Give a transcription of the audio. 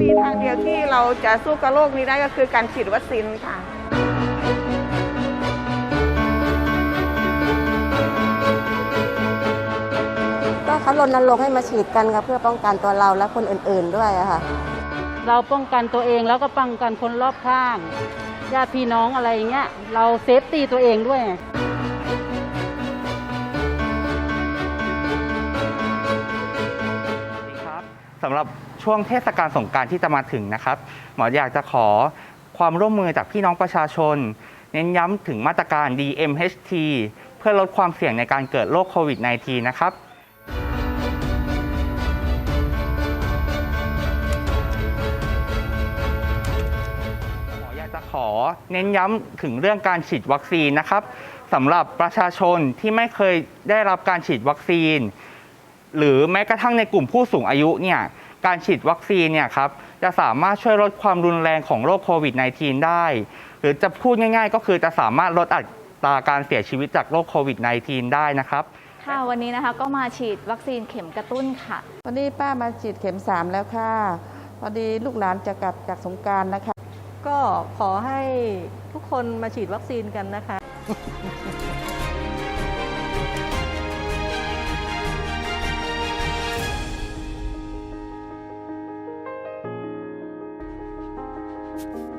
มีทางเดียวที่เราจะสู้กับโรคนี้ได้ก็คือการฉีดวัคซีนค่ะ ก็เขารณรงค์ให้มาฉีดกันค่ะเพื่อป้องกันตัวเราและคนอื่นๆด้วยอะค่ะ เราป้องกันตัวเองแล้วก็ป้องกันคนรอบข้างญาติพี่น้องอะไรอย่างเงี้ยเราเซฟตี้ตัวเองด้วย สำหรับช่วงเทศกาลสงกรารที่จะมาถึงนะครับ หมออยากจะขอความร่วมมือจากพี่น้องประชาชน เน้นย้ำถึงมาตรการ DMHT เพื่อลดความเสี่ยงในการเกิดโรคโควิด -19 นะครับ หมออยากจะขอเน้นย้ำถึงเรื่องการฉีดวัคซีนนะครับสำหรับประชาชนที่ไม่เคยได้รับการฉีดวัคซีน หรือแม้กระทั่งในกลุ่มผู้สูงอายุเนี่ย การฉีดวัคซีนเนี่ยครับจะสามารถช่วยลดความรุนแรงของโรคโควิด -19 ได้ หรือจะพูดง่าย ๆ ก็คือจะสามารถลดอัตราการเสียชีวิตจากโรคโควิด -19 ได้นะครับค่ะวันนี้นะคะก็มาฉีดวัคซีนเข็มกระตุ้นค่ะ วันนี้ป้ามาฉีดเข็มสามแล้วค่ะพอดีลูกหลานจะกลับจากสงกรารนะคะ ก็ขอให้ทุกคนมาฉีดวัคซีนกันนะคะ ค